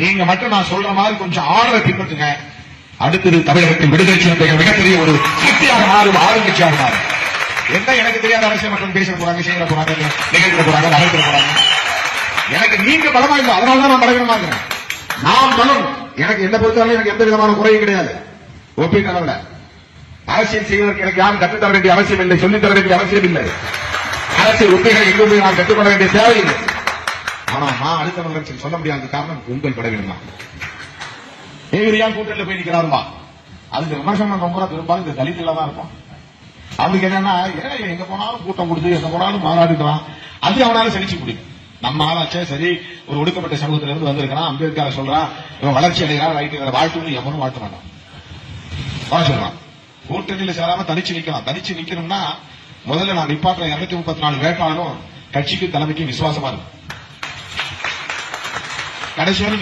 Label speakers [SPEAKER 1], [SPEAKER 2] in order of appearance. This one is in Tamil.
[SPEAKER 1] நீங்க மட்டும் நான் சொல்ற மாதிரி கொஞ்சம் ஆர்டரை பின்பற்றுங்க. அடுத்தது தமிழகத்தின் விடுதலை சிறுத்தைகள் மிகப்பெரிய ஒரு சக்தியாக மாறும் ஆளுங்கட்சியாக மாறும். என்ன எனக்கு தெரியாத அரசியல் மக்கள் பேச போறாங்க செய்ய போறாங்க நிகழ்த்த போறாங்க நடத்த போறாங்க. எனக்கு நீங்க பலமா இல்லை அதனாலதான் நான் பலவீனமா இருக்கிறேன். நான் பலம். எனக்கு எந்த பொறுத்தவரை எனக்கு எந்த விதமான குறையும் கிடையாது. ஒப்பின் அளவுல அரசியல் செய்வதற்கு எனக்கு யாரும் கற்றுத்தர வேண்டிய அவசியம் இல்லை சொல்லித்தர வேண்டிய அவசியம் இல்லை. அரசியல் உத்திகளை எங்கும் நான் கற்றுக்கொள்ள வேண்டிய தேவையில்லை. ஆனா நான் அடுத்த நிகழ்ச்சியில் சொல்ல முடியாத காரணம் உங்கள் பலவீனம் தான் இவர் ஏன் கூட்டத்தில் போய் நிக்கிறாருமா அதுக்கு விமர்சனம் ரொம்ப பெரும்பாலும் இந்த தலித்துல தான் இருக்கும். அவனுக்கு என்னன்னா ஏன் எங்க போனாலும் கூட்டம் கொடுத்து எங்க போனாலும் மாநாடுக்கிறான் அது அவனால செழிச்சு முடியும். நம்ம ஆளாச்சே சரி ஒரு ஒடுக்கப்பட்ட சமூகத்துல இருந்து வந்திருக்கிறான். அம்பேத்கர் சொல்றான் இவன் வளர்ச்சி அடைகிறான் ரைட்டு வாழ்த்துன்னு எவனும் வாழ்த்த மாட்டான். வர சொல்றான். கூட்டணியில சேராம தனிச்சு நிக்கலாம். தனிச்சு நிக்கணும்னா முதல்ல நான் நிப்பாட்டுற இருநூத்தி முப்பத்தி நாலு வேட்பாளரும் கட்சிக்கு தலைமைக்கு விசுவாசமா இருக்கும். caras já eram